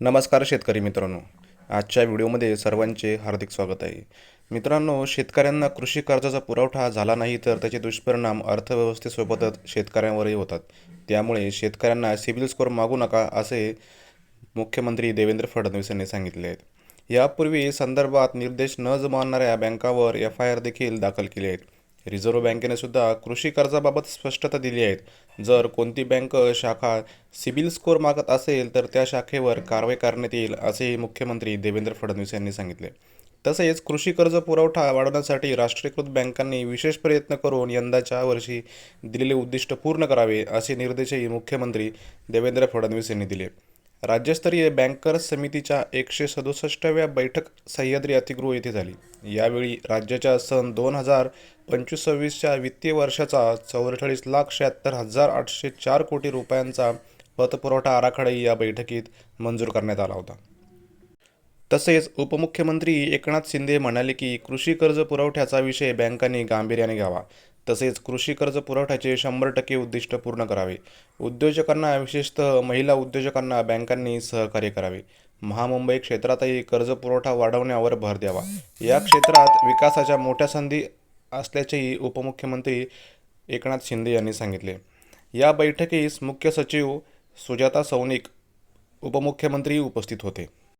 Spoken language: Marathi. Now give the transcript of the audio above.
नमस्कार शेतकरी मित्रांनो. आजच्या व्हिडिओमध्ये सर्वांचे हार्दिक स्वागत आहे. मित्रांनो शेतकऱ्यांना कृषी कर्जाचा पुरवठा झाला नाही तर त्याचे दुष्परिणाम अर्थव्यवस्थेसोबतच शेतकऱ्यांवरही होतात. त्यामुळे शेतकऱ्यांना सिबिल स्कोअर मागू नका असे मुख्यमंत्री देवेंद्र फडणवीस यांनी सांगितले आहेत यापूर्वी संदर्भात निर्देश न मानणाऱ्या बँकावर एफ आय आर देखील दाखल केले आहेत. रिझर्व्ह बँकेने सुद्धा कृषी कर्जाबाबत स्पष्टता दिली आहे. जर कोणती बँक शाखा सिबिल स्कोअर मागत असेल तर त्या शाखेवर कारवाई करण्यात येईल असेही मुख्यमंत्री देवेंद्र फडणवीस यांनी सांगितले. तसेच कृषी कर्ज पुरवठा वाढवण्यासाठी राष्ट्रीयकृत बँकांनी विशेष प्रयत्न करून यंदाच्या वर्षी दिलेले उद्दिष्ट पूर्ण करावे असे निर्देशही मुख्यमंत्री देवेंद्र फडणवीस यांनी दिले. राज्यस्तरीय बँकर्स समितीच्या एकशे सदुसष्टव्या बैठक सह्याद्री अतिगृह येथे झाली. यावेळी राज्याच्या सन दोन हजार पंचवीस सव्वीसच्या वित्तीय वर्षाचा चौवेचाळीस लाख शहात्तर हजार आठशे चार कोटी रुपयांचा पतपुरवठा आराखडाही या बैठकीत मंजूर करण्यात आला होता. तसेच उपमुख्यमंत्री एकनाथ शिंदे म्हणाले की कृषी कर्ज पुरवठ्याचा विषय बँकांनी गांभीर्याने घ्यावा. तसेच कृषी कर्ज पुरवठ्याचे शंभर टक्के उद्दिष्ट पूर्ण करावे. उद्योजकांना विशेषतः महिला उद्योजकांना बँकांनी सहकार्य करावे. महामुंबई क्षेत्रातही कर्ज पुरवठा वाढवण्यावर भर द्यावा. या क्षेत्रात विकासाच्या मोठ्या संधी असल्याचेही उपमुख्यमंत्री एकनाथ शिंदे यांनी सांगितले. या बैठकीस मुख्य सचिव सुजाता सौनिक उपमुख्यमंत्री उपस्थित होते.